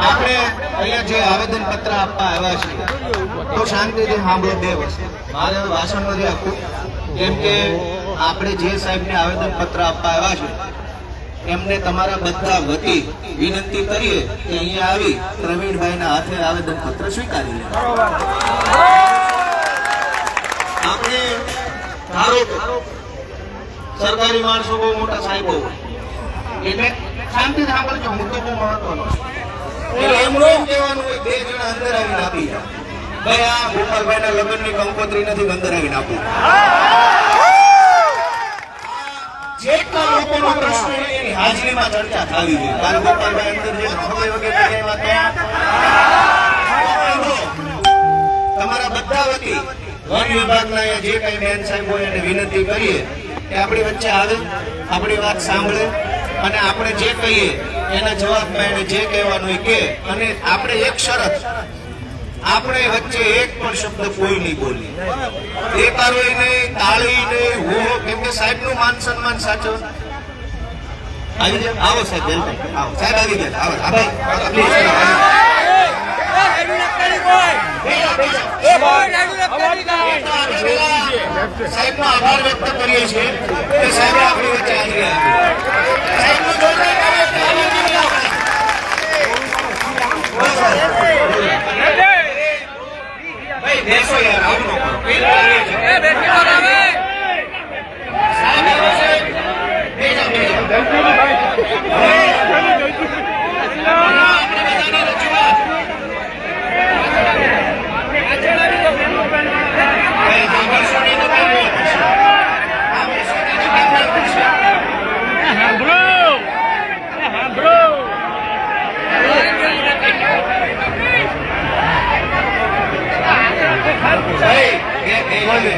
આપણે અહીંયા જે આવેદન પત્ર આપવા આવ્યા છીએ, તો શાંતિથી સાંભળો બે વસ્તુ. મારે ભાષણ નથી આપવું. કેમ કે આપણે જે સાહેબને આવેદન પત્ર આપવા આવ્યા છે એમને તમારા બધા વતી વિનંતી કરીએ કે અહીંયા આવી પ્રવીણભાઈના હાથે આવેદન પત્ર સ્વીકારી આપણે ધારો સરકારી માણસો બહુ મોટા સાહેબો એટલે શાંતિ સાંભળજો મુદ્દો બહુ મહત્વનો એમનું એમ કહેવાનું હોય, બે જણા અંદર આવીને આપી ભાઈ, આ ગોપાલભાઈના લગ્નની કંકોત્રી નથી અંદર આવીને આપી. જેટલા લોકોનો પ્રશ્ન હાજરીમાં ચર્ચા થવી જોઈએ. કારણ ગોપાલભાઈ વગેરે તમારા બધા વતી વન વિભાગના જે કઈ બેન સાહેબ હોય એને વિનંતી કરીએ કે આપણી વચ્ચે આવે આપણી વાત સાંભળે. અને આપણે જે કહીએ એના જવાબમાં એને જે કહેવાનું હોય કે અને આપણે એક શરત આપણે વચ્ચે એક પણ શબ્દ કોઈ નહીં બોલીએ. દેકારો નહીં તાળી નહીં હો કેમ કે સાહેબનું માન સન્માન સાચો? આવી જાય? આવો સાહેબ આવો. સાહેબ આવી જાય આવો. આ ભાઈ પ્લીઝ સાહેબનો આભાર વ્યક્ત કરીએ છીએ કે સાહેબ આપણી વચ્ચે હાજરી આપી બેસો યાર આવે છે. બેસો, બેસો. આપણે બધાની રજૂઆત. ભાઈ, સાંભળશો નહીં તો કેમ બોલશો? સાંભળશો નહીં તો કેમ બોલશો? ભાઈ, બે- બે-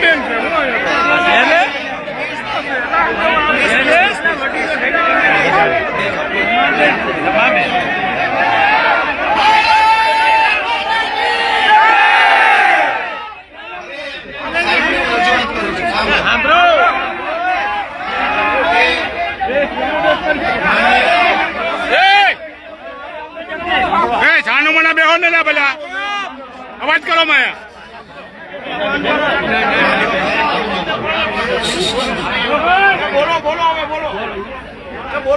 બે- સાહેબની રજૂઆત કરું છું. સાંભળો. એ છાનું મને બેહો ને લા પેલા અવાજ કરો માયા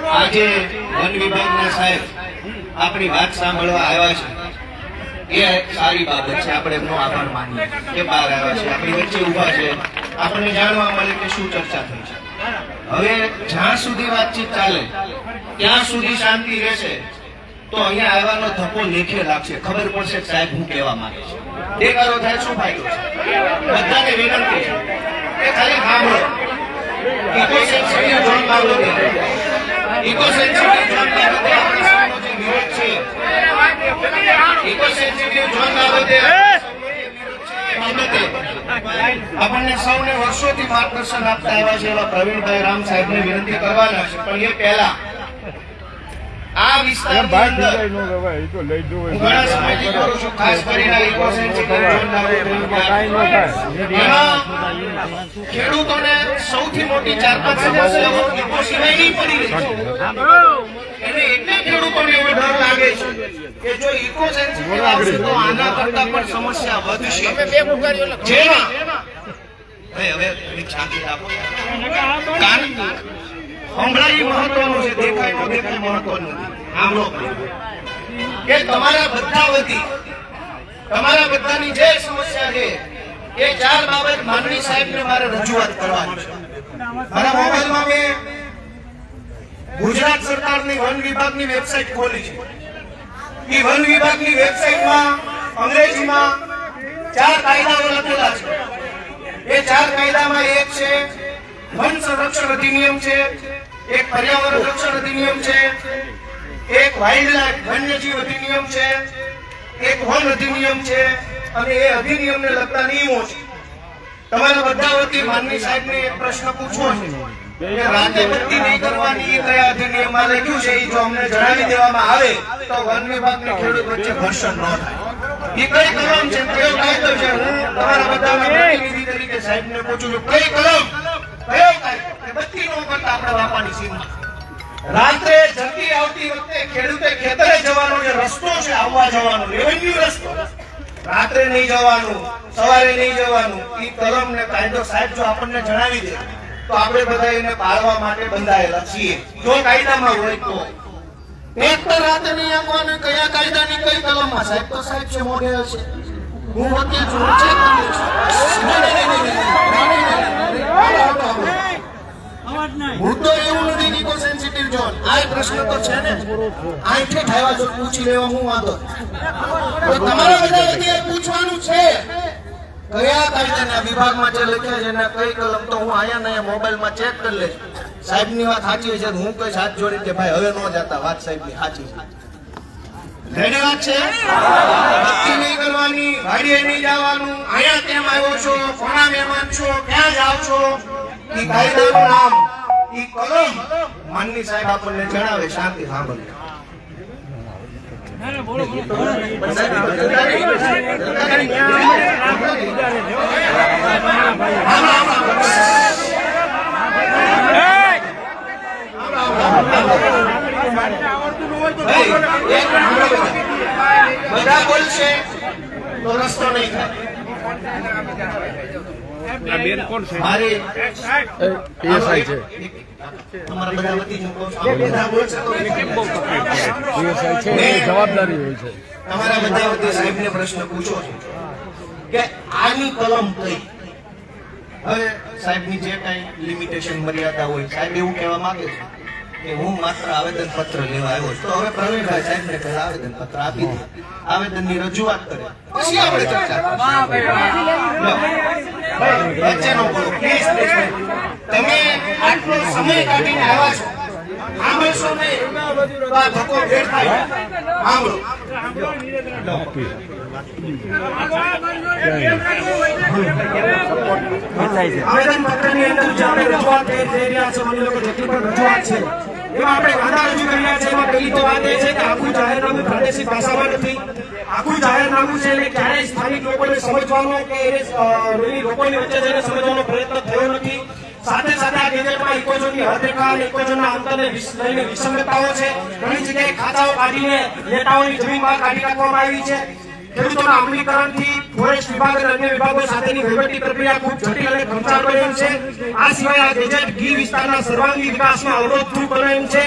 આજે વન વિભાગના સાહેબ આપણી વાત સાંભળવા આવ્યા છે. એ સારી બાબત છે, આપણે એમનો આભાર માનીએ કે બહાર આવ્યા છે, આપણી વચ્ચે ઊભા છે. આપણને જાણવા મળે કે શું ચર્ચા થઈ છે. હવે જ્યાં સુધી વાતચીત ચાલે, ત્યાં સુધી શાંતિ રહેશે તો અહીંયા આવવાનો ધક્કો લેખે લાગશે, ખબર પડશે સાહેબ હું કહેવા માંગે છે. કરો થાય શું ફાયદો છે? બધાને વિનંતી છે. કે ખાલી સાંભળો. ઇકો આપણને સૌને વર્ષોથી માર્ગદર્શન આપતા આવ્યા છે એવા પ્રવીણભાઈ રામ સાહેબને વિનંતી કરવાના છે. પણ એ પહેલા આ વિસ્તારની અંદર ઘણા સમયથી કરું છું ખાસ કરીને ઇકો સેન્સિટિવ ખેડૂતોને સૌથી મોટી ચાર પાંચ સમસ્યાઓ ઇકો સિવાયની પડી રહી છે. એટલે ખેડૂતોને એવો ડર લાગે છે કે જો ઇકો સેન્સિટિવ આવશે તો આના કરતા પણ સમસ્યા વધશે. જેમાં ભાઈ હવે શાંતિ આપો કારણ સંભળાય મહત્વનું છે દેખાય ન દેખાય મહત્વનું નથી સાંભળો કે તમારા બધા વતી, તમારા બધાની જે સમસ્યા છે, એ ચાર બાબત માંડવી સાહેબને મારે રજૂઆત કરવાની છે. મારા મોબાઈલમાં મેં ગુજરાત સરકારની વન વિભાગની વેબસાઇટ ખોલી છે. એ વન વિભાગની વેબસાઇટમાં અંગ્રેજીમાં ચાર કાયદાઓ લખેલા છે. એ ચાર કાયદામાં એક છે, વન સંરક્ષણ અધિનિયમ છે, એક પર્યાવરણ રક્ષણ અધિનિયમ છે એક વાઇલ્ડ લાઈફ વન્યજીવ અધિનિયમ છે, એક વન અધિનિયમ છે, અને એ અધિનિયમને લગતા નિયમો છે. તમારા બધા વતી માનની સાહેબને એક પ્રશ્ન પૂછવો છે. રાતે બત્તી નહીં કરવાની કયા અધિનિયમમાં લખ્યું છે? એ જો અમને જણાવી દેવામાં આવે, તો વન વિભાગને ખેડૂત ન એ કઈ કલમ છે? હું તમારા પૂછું કઈ કલમ? સીમમાં. રાત્રે જલ્દી આવતી વખતે ખેડૂતે ખેતરે જવાનો જે રસ્તો છે, આવવા જવાનો રેવન્યુ રસ્તો. રાત્રે નહીં જવાનું, સવારે નહીં જવાનું એ કલમ ને કાયદો સાહેબ જો આપણને જણાવી દે, તો આપણે બધા એને પાળવા માટે બંધાયેલા છીએ. જો કાયદામાં હોય તો. ટ્રેક્ટર રાતે નહીં આવવાનું કયા કાયદાની કઈ કલમમાં? સાહેબ તો સાહેબ છે, મોઢે છે હું વકીલ છું ચેક કરું છું. મુદ્દો એવું નથી કે કોઈ સેન્સિટિવ ઝોન આ પ્રશ્ન તો છે ને. આઠે ઠાવા જો પૂછી લેવા હું વાંધો? તો તમારા બધા વતી પૂછવાનું છે. કયા કાયદાના વિભાગમાં જે લખ્યા છે એના કઈ કલમ તો હું આયા ને મોબાઈલમાં ચેક કરી લઈશ. સાહેબની વાત સાચી છે હું કઈ હાથ જોડી કે ભાઈ હવે ન જતા વાત સાહેબની સાચી છે. રેડી વાત છે? નક્કી નહીં કરવાની. ગાડીએ નહીં જવાનું. અહીંયા કેમ આવ્યો છો? કોના મહેમાન છો? ક્યાં જાવ છો? ઈ કાયદાનું નામ ઈ કલમ માનની સાહેબ આપણને જણાવે શાંતિ સાંભળે. બધા બોલશે તો રસ્તો નહીં થાય છે? છું, પીએસઆઈ છે જવાબદારી હોય છે. તમારા બધા વતી સાહેબને પ્રશ્ન પૂછો છો કે આની કલમ કઈ? હવે સાહેબની જે કઈ લિમિટેશન મર્યાદા હોય સાહેબ એવું કહેવા માંગે છે કે હું માત્ર આવેદન પત્ર લેવા આવ્યો છું. તો હવે પ્રવીણભાઈ સાહેબને પહેલા આવેદન પત્ર આપી દે. આવેદનની રજૂઆત કરે. પછી આપણે ચર્ચા વચ્ચે બોલો પ્લીઝ પ્લીઝ તમે આટલો સમય કાઢીને આવ્યા છો? સાંભળશો નહીં? ધક્કો ભેટ થાય સાંભળો. આપણે છે, એમાં આપણે વાંધા રજૂ કરી રહ્યા છે, એમાં પહેલી તો વાત એ છે કે આખું જાહેરનામું પ્રાદેશિક ભાષામાં નથી. આખું જાહેરનામું છે એટલે ક્યારેય સ્થાનિક લોકોને સમજવાનો કે એને લોકોની વચ્ચે જઈને સમજવાનો પ્રયત્ન થયો નથી. સાથે સાથે આ ગેજેટમાં ઇકોઝોનની હદરેખા અને ઇકોઝોનના અંતરને લઈને વિસંગતાઓ છે. ઘણી જગ્યાએ ખાતાઓ કાઢીને નેતાઓની જમીન બહાર કાઢી નાખવામાં આવી છે. ખેડૂતોના અમલીકરણથી ફોરેસ્ટ વિભાગ અને અન્ય વિભાગો સાથેની વહીવટી પ્રક્રિયા ખૂબ જટિલ અને ખર્ચાળ બની છે. આ સિવાય આ ગેજેટ ગીર વિસ્તારના સર્વાંગી વિકાસમાં અવરોધરૂપ બને એમ છે.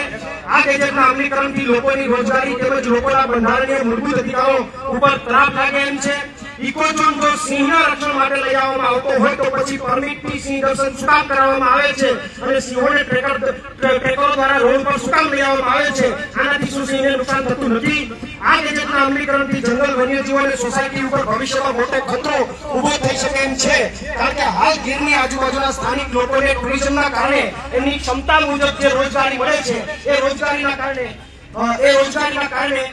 આ ગેજેટના અમલીકરણથી લોકોની રોજગારી તેમજ લોકોના બંધારણીય મૂળભૂત અધિકારો ઉપર તરાપ લાગે એમ છે. ઇકોઝોન જો સિંહના રક્ષણ માટે લઈ આવવામાં આવતો હોય તો પછી પરમિટથી સિંહ દર્શન સુકામ કામ કરાવવામાં આવે છે? અને સિંહોને ટ્રેકર ટ્રેકરો દ્વારા રોડ પર સુકામ લઈ આવવામાં આવે છે? આનાથી શું સિંહને નુકસાન થતું નથી? આ ગેજેટના અમલીકરણથી જંગલ વન્યજીવ અને સોસાયટી ઉપર ભવિષ્યમાં મોટો ખતરો ઊભો થઈ શકે એમ છે. કારણ કે હાલ ગીરની આજુબાજુના સ્થાનિક લોકોને ટુરિઝમના કારણે એમની ક્ષમતા મુજબ જે રોજગારી મળે છે, એ રોજગારીના કારણે એ રોજગારીના કારણે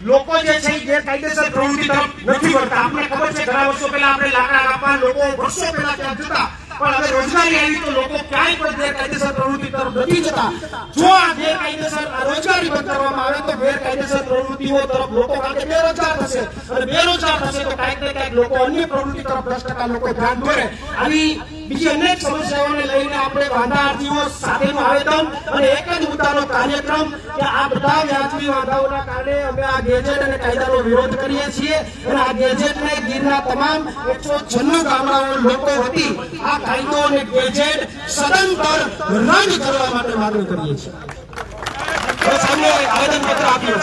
લોકો જે છે એ ગેરકાયદેસર પ્રવૃત્તિ તરફ નથી વળતા. આપણે ખબર છે, ઘણા વર્ષો પહેલા આપણે લાકડા કાપવા, લોકો વર્ષો પહેલા ત્યાં જતા. પણ હવે રોજગારી આવી તો લોકો ક્યાંય પણ ગેરકાયદેસર પ્રવૃત્તિ તરફ નથી જતા. જો આ ગેરકાયદેસર રોજગારી બંધ કરવામાં આવે તો ગેરકાયદેસર પ્રવૃત્તિઓ તરફ લોકો કાંઈ બેરોજગાર થશે. અને બેરોજગાર થશે તો કાંઈક ને કાંઈક લોકો અન્ય પ્રવૃત્તિ તરફ દસ ટકા લોકો ધ્યાન દોરે. આવી બીજી અનેક સમસ્યાઓને લઈને આપણે વાંધારજીઓ સાથેનું આવેદન અને એક જ મુદ્દાનો કાર્યક્રમ કે આ બધા વ્યાજબી વાંધાઓના કારણે અમે આ ગેજેટ અને કાયદાનો વિરોધ કરીએ છીએ અને આ ગેજેટને ગીરના તમામ એકસો છન્નું ગામડાના લોકો હતી આ કાયદો અને ગેજેટ સદંતર રદ કરવા માટે માગણી કરીએ છીએ. સામે આવેદન પત્ર આપ્યું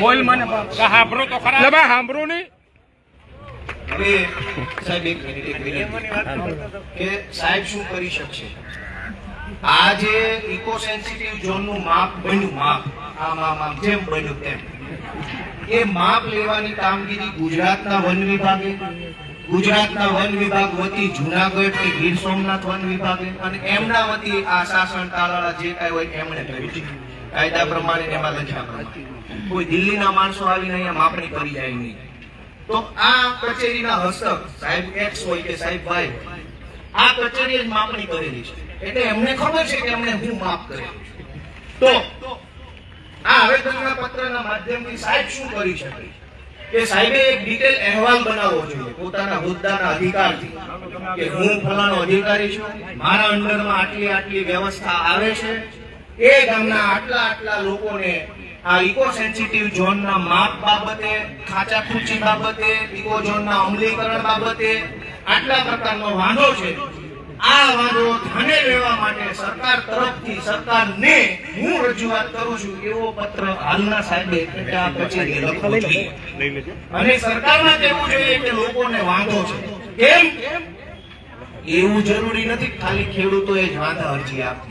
બોલ મને સાંભળો તો ખરા. ભાઈ સાંભળો નહીં. હવે સાહેબ એક મિનિટ એક મિનિટ. કે સાહેબ શું કરી શકશે? આ જે ઇકો સેન્સિટિવ ઝોનનું માપ બન્યું માપ આમ આમ આમ જેમ બન્યું તેમ. એ માપ લેવાની કામગીરી ગુજરાતના વન વિભાગે ગુજરાતના વન વિભાગ વતી જુનાગઢ કે ગીર સોમનાથ વન વિભાગે અને એમના વતી આ શાસન તાળાળા જે કાંઈ હોય એમણે કર્યું છે. કાયદા પ્રમાણે એમાં લખ્યા પ્રમાણે. કોઈ દિલ્હીના માણસો આવીને અહીંયા માપણી કરી જાય નહીં. તો આ કચેરીના હસ્તક, સાહેબ એક્સ હોય કે સાહેબ વાય આ કચેરીએ જ માપણી કરેલી છે. એટલે એમને ખબર છે કે એમને હું માફ કરેલું તો આ આવેદનના પત્રના માધ્યમથી સાહેબ શું કરી શકે? કે સાહેબે એક ડિટેલ અહેવાલ બનાવવો જોઈએ, પોતાના હોદ્દાના અધિકારથી. કે હું ફલાણો અધિકારી છું, મારા અંડરમાં આટલી આટલી વ્યવસ્થા આવે છે એ ગામના આટલા આટલા લોકોને આ ઇકો સેન્સિટિવ ઝોનના માપ બાબતે ખાચા ખૂચી બાબતે ઇકો ઝોનના અમલીકરણ બાબતે આટલા પ્રકારનો વાંધો છે. આ વાંધો ધ્યાને લેવા માટે સરકાર તરફથી, સરકારને હું રજૂઆત કરું છું, એવો પત્ર હાલના સાહેબે પેટા કચેરીએ લખવો જોઈએ. અને સરકારમાં કહેવું જોઈએ કે લોકોને વાંધો છે. કેમ? એવું જરૂરી નથી. ખાલી ખાલી એ જ વાંધા અરજી આપવી.